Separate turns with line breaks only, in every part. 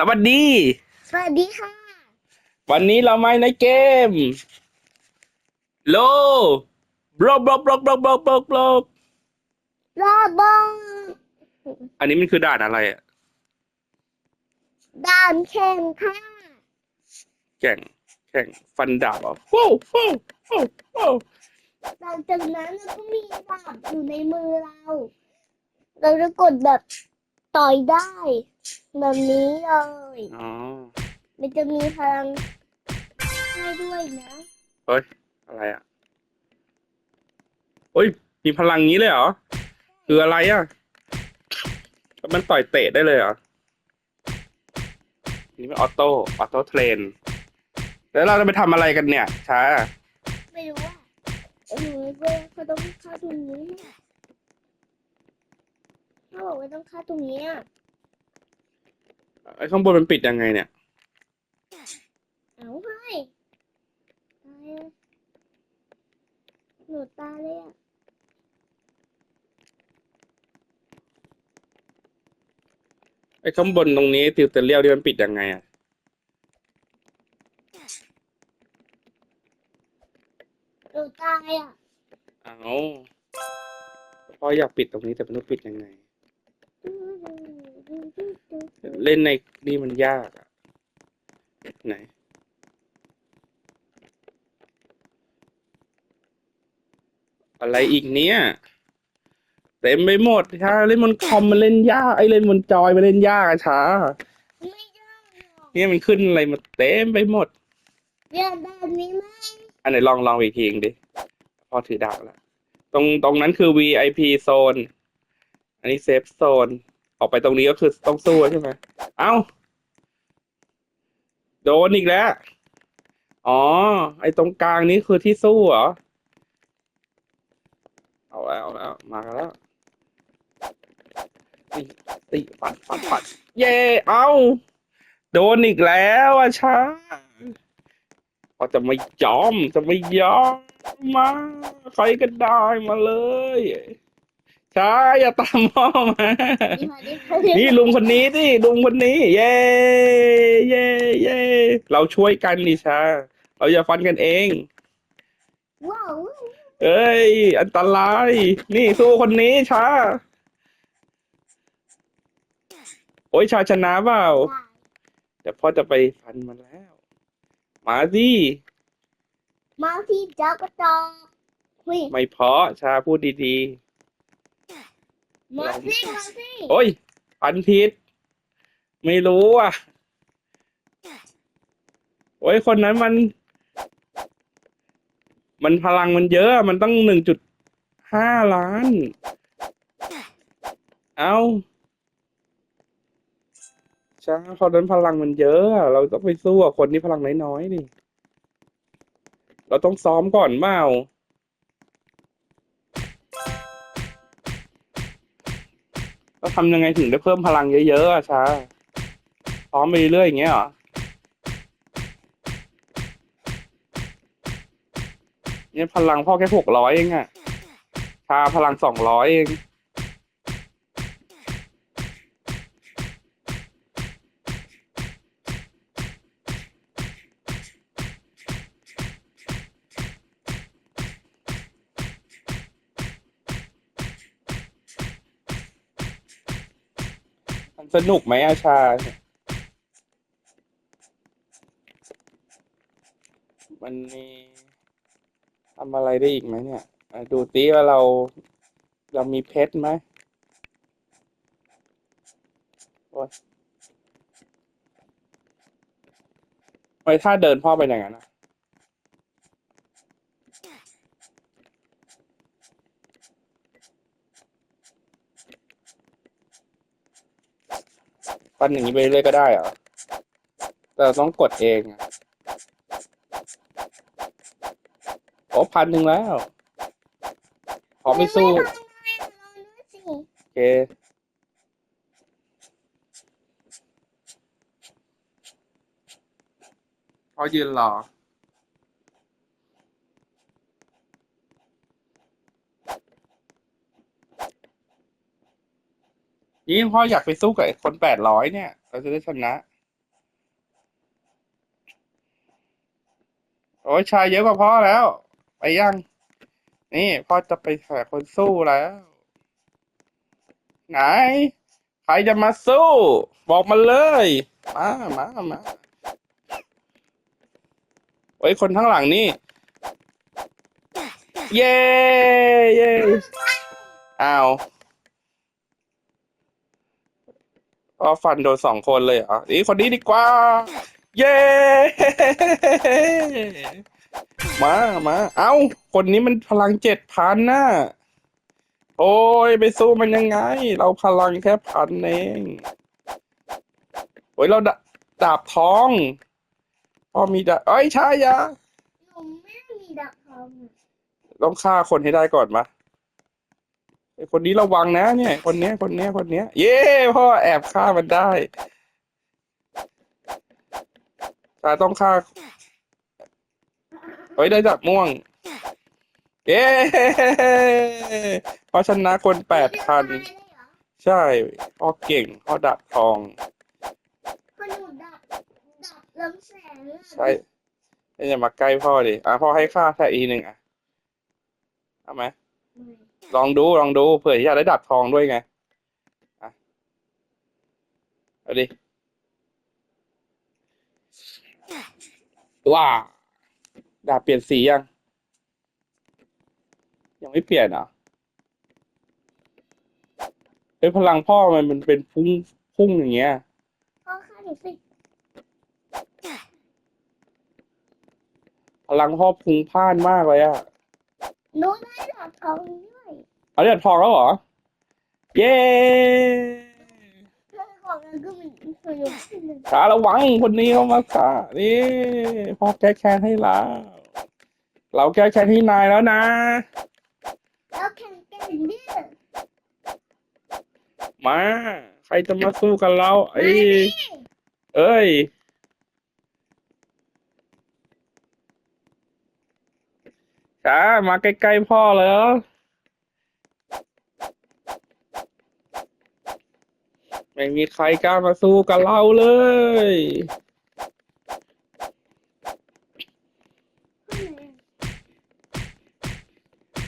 สวัสดี
สวัสดีค่ะ
วันนี้เรามาในเกม โลบล็อกบล็อกบล็อกบล็อกบล็อกบล็อกบล็อก
รอบอง
อันนี้มันคือด่านอะไรอะ
ด่านแข่งค่ะ
แข่งแข่งฟันดาบเหรอฟู้ฟู้ฟู้ฟู้
หลังจากนั้นเราก็มีดาบอยู่ในมือเรา เราจะกดแบบ ต่อยได้ แบบนี้เลย
อ๋อ
มันจะมีพลังให้ด้วยนะ
เฮ้ยอะไรอะโอ้ย มีพลังงี้เลยเหรอ คืออะไรอะ มันต่อยเตะได้เลยเหรอ นี่เป็นออโต้ ออโต้เทรน แล้วเราจะไปทำอะไรกันเนี่ย ช้า
ไม่รู้ว่าหนูก็เขาต้องเข้าตรงนี้ เนี่ยเขาบอกว่าต้องเข้าตรงนี้อะ
ไอ้ข้างบนมันปิดยังไงเนี่ย
เอาให้ตายเลยหนูตายเลยอะ
ไอ้ข้างบนตรงนี้ติวเตอร์เลียวที่มันปิดยังไงอะ
หนูตายอะ
เอาพ่ออยากปิดตรงนี้แต่ไม่รู้ปิดยังไง เล่นในนี่มันยากอะไหน อะไรอีกเนี้ยเต็มไปหมดช้าเล่นบนคอมมันเล่นยากไอ้เล่นบนจอยมันเล่นยากอะช้า
ไม่ได้หรอก
เนี่ยมันขึ้นอะไรมาเต็มไปหมด
เรื่องแบบนี้ไหม
อันไหนลองลองอีกทีดิพอถือดาบแล้วตรงตรงนั้นคือ VIP โซนอันนี้เซฟโซน ออกไปตรงนี้ก็คือต้องสู้ใช่ไหมเอ้า โดนอีกแล้ว อ๋อ ไอ้ตรงกลางนี้คือที่สู้เหรอ เอาแล้วเอาแล้ว มาแล้วตีตีปัดปัดปัด เย่เอ้าโดนอีกแล้วอะช้าเขาจะไม่ยอม จะไม่ยอมมา ใครก็ได้มาเลย ใช่อย่าตามพ่อมา
นี่ค่ะนี่ค่ะ
นี่ลุงคนนี้ดิลุงคนนี้ เย่เย่เย่เราช่วยกันดิชา เราอย่าฟันกันเอง
ว้าว
เอ้ย อันตราย นี่สู้คนนี้ชา โอ้ยชาชนะเปล่าแต่พ่อจะไปฟันมันแล้ว มาสิ
มาที่จักรจอกเฮ้ย
ไม่เพาะชาพูดดี
มาสิมาสิ
ๆโอ้ยฟันผิดไม่รู้อะ โอ้ยคนนั้นมัน มันพลังมันเยอะ มันต้องหนึ่งจุดห้าล้าน เอาช้าคนนั้นพลังมันเยอะอะเราต้องไปสู้กับคนที่พลังน้อยๆนี่ เราต้องซ้อมก่อนเปล่า ก็ทำยังไงถึงได้เพิ่มพลังเยอะๆอะช้าซ้อมไปเรื่อยๆอย่างเงี้ยเหรอเนี่ยพลังพ่อแค่หกร้อยเองอะชาพลังสองร้อยเอง มันสนุกไหมอาชาเนี่ยมันมีทำอะไรได้อีกไหมเนี่ย ดูซิว่าเราเรามีเพชรไหมโอ๊ยทำไมถ้าเดินพ่อไปอย่างนั้นอะ ปั้นอย่างนี้ไปเรื่อยก็ได้เหรอแต่เราต้องกดเองโอ้พันหนึ่งแล้วพอไม่สู้
ไม่ทำไงลองดูสิ
โอเคพอยืนรอ นี่พ่ออยากไปสู้กับคนแปดร้อยเนี่ย เราจะได้ชนะ โอ้ยชายเยอะกว่าพ่อแล้ว ไปยัง นี่พ่อจะไปแหาคนสู้แล้ว ไหน ใครจะมาสู้ บอกมาเลย มามามาไอ้คนทั้งหลังนี่ เย้เย้อ้าว ก็ฟันโดนสองคนเลยเหรอนี่คนนี้ดีกว่า เย้ มามา เอ้า คนนี้มันพลังเจ็ดพันน่ะ โอ้ย ไปสู้มันยังไง เราพลังแค่พันเองโอ้ย เราดาดาบทองพ่อมีดาบเอ้ยใช่ยะ
หนูไม่มีดาบทองอะ
ต้องฆ่าคนให้ได้ก่อนมาไอ คนนี้ระวังนะ เนี่ย คนเนี้ย คนเนี้ย คนเนี้ย เย้พ่อแอบฆ่ามันได้แต่ต้องฆ่าเฮ้ยได้ดาบม่วง เย้เพราะชนะคนแปดพัน
เรียกว่าอะไรเหรอ
ใช่พ่อเก่งพ่อดาบทอง
เพราะหนูดาบดาบเรืองแสงอะ
ใช่อย่ามาใกล้พ่อดิ อะพ่อให้ค่าแค่อีหนึ่งอะเอาไหม ลองดูลองดูเผื่ออยากได้ดาบทองด้วยไงอะเอาดิว้าดาบเปลี่ยนสียัง ยังไม่เปลี่ยนเหรอะเฮ้ยพลังพ่อมันมันเป็นพุ่งพุ่งอย่างเงี้ย
พ่อฆ่าหนูสิ
พลังพ่อพุ่งพ่านมากเลยอะ
หนูได้ดาบทองด้วย
เอาดาบทองแล้วเหรอ เย้
เรื่องของมันก็มีสนุกขึ้นเลย
ขาระวังคนนี้เข้ามาค่ะนี่พ่อแก้แค้นให้แล้วเราแก้แค้นให้นายแล้วนะ
แล้วแข่งกันเนี่ย
มา ใครจะมาสู้กับเราไอ้เอ้ย ช้ามาใกล้ๆพ่อเลยเหรอ ไม่มีใครกล้ามาสู้กับเราเลย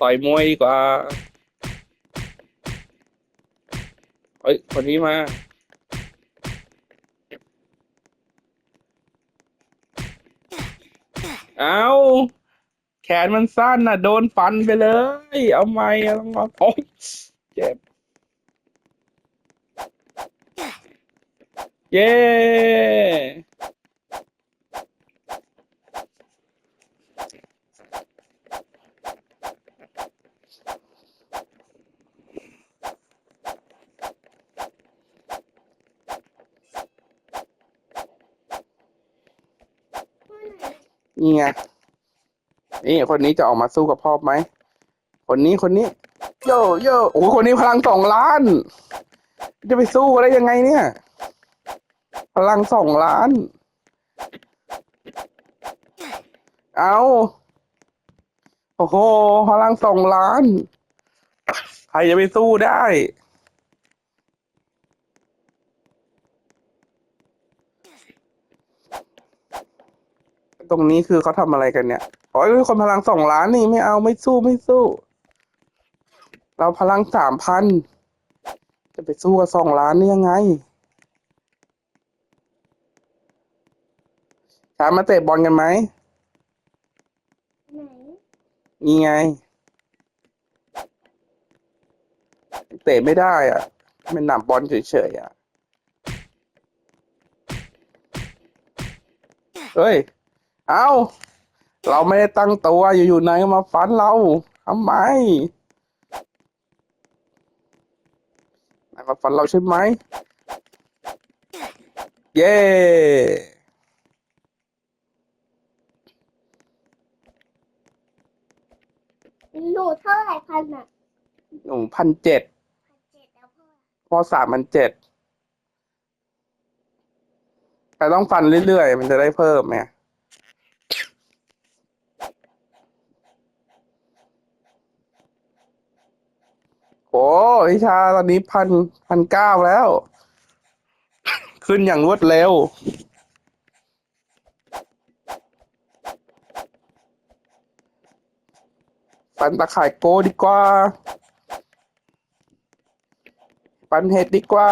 ต่อยมวยดีกว่าเฮ้ย คนนี้มาเอาแขนมันสั้นน่ะ โดนฟันไปเลย เอาไม่เอางมาโอ้เจ็บ เย้ นี่ไง นี่คนนี้จะออกมาสู้กับพ่อไหม คนนี้คนนี้ โยโยโอ้คนนี้พลังสองล้าน จะไปสู้ได้ยังไงเนี่ย พลังสองล้าน เอาโอ้โห พลังสองล้าน ใครจะไปสู้ได้ ตรงนี้คือเขาทำอะไรกันเนี่ยโอ้ยคนพลังสองล้านนี่ไม่เอาไม่สู้ไม่สู้ เราพลังสามพัน จะไปสู้กับสองล้านนี่ยังไง ถามมาเตะบอลกันไหม
ไหน
นี่ไง เตะไม่ได้อะเป็นหนับบอลเฉยๆอะ เฮ้ย เอาเราไม่ได้ตั้งตัวอยู่ๆนายก็มาฟันเราทำไมนายมาฟันเราใช่ไหม เย้
หนูเท่าไหร่พันอะ
หนูพันเจ็ด
พันเจ็ดแล้วพ่อ
พอสามพันเจ็ดแต่ต้องฟันเรื่อยๆ มันจะได้เพิ่มไงโอ้พิชาตอนนี้พันพันเก้าแล้ว ขึ้นอย่างรวดเร็ว ปันตะข่ายโกดีกว่า ปันเห็ดดีกว่า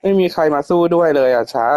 ไม่มีใครมาสู้ด้วยเลยอะช้า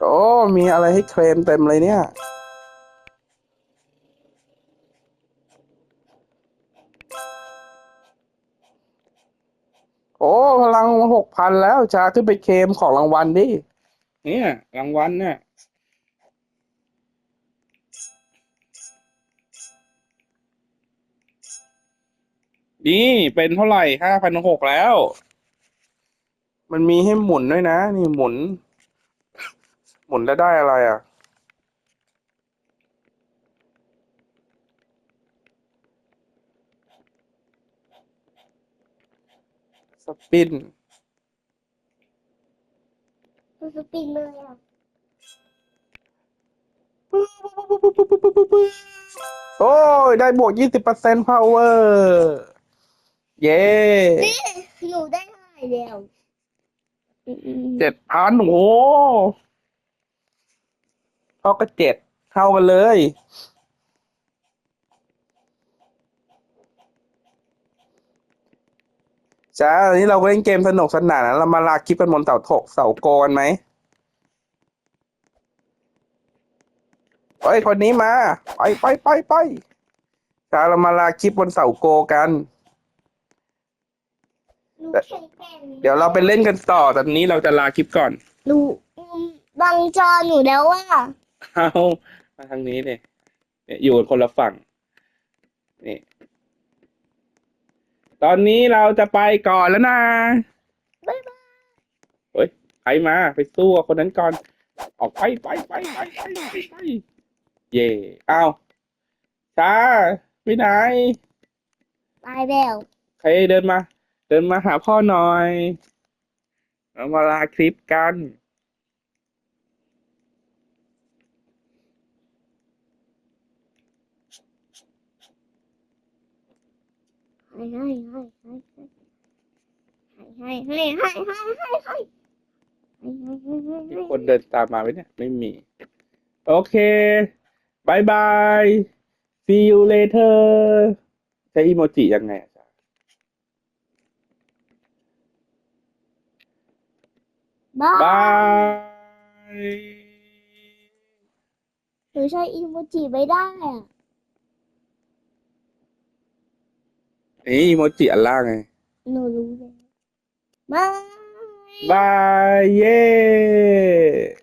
โอ้ มีอะไรให้เคลมเต็มเลยเนี่ย โอ้พลังหกพันแล้วช้าขึ้นไปเคลมของรางวัลดิเนี่ยรางวัลเนี่ยนี่เป็นเท่าไหร่ห้าพันหกแล้ว มันมีให้หมุนด้วยนะ นี่หมุนห มุนแล้วได้อะไรอะ สปิน
มันสปินเลยอะ
โอ้ย ได้บวกยี่สิบเปอร์เซ็นต์ power เย้
นี่หนูได้เท่าไหร่แล้วอืม
เจ็ดพันโอ้โห เท่ากับเจ็ดเท่ากันเลยจ้าวันนี้เราก็เล่นเกมสนุกสนานนะเรามาลากคลิปกันบนเสาถกเสาโกกันไหมเฮ้ยคนนี้มา ไปไปไปไปจ้าเรามาลากคลิปบนเสาโกกัน
หนูแข็งแกร่ง
เดี๋ยวเราไปเล่นกันต่อตอนนี้เราจะลาคลิปก่อน
หนูอืมบังจอหนูแล้วว่า
เอามาทางนี้เนี่ยเนี่ยอยู่กันคนละฝั่งนี่ตอนนี้เราจะไปก่อนแล้วนะ
บ๊ายบาย
เฮ้ยใครมาไปสู้กับคนนั้นก่อน ออกไปไปไปไปไปไปไปเย่เอาช้าไปไหน
ตายแล้ว
ใครเดินมา เดินมาหาพ่อหน่อยเรามาลาคลิปกัน
ให้ให้ให้ให้ให้ให้ให้ให้ให้ให้ให้ให้
มีคนเดินตามมาไหมเนี่ย ไม่มี โอเคบายบาย see you later ใช้อีโมจิยังไงอะจ๊ะ
บ้า
บาย
หนูใช้อีโมจิไม่ได้อะ Ý emoji ở lang này. No
đúng rồi. Bye. Bye. Yeah.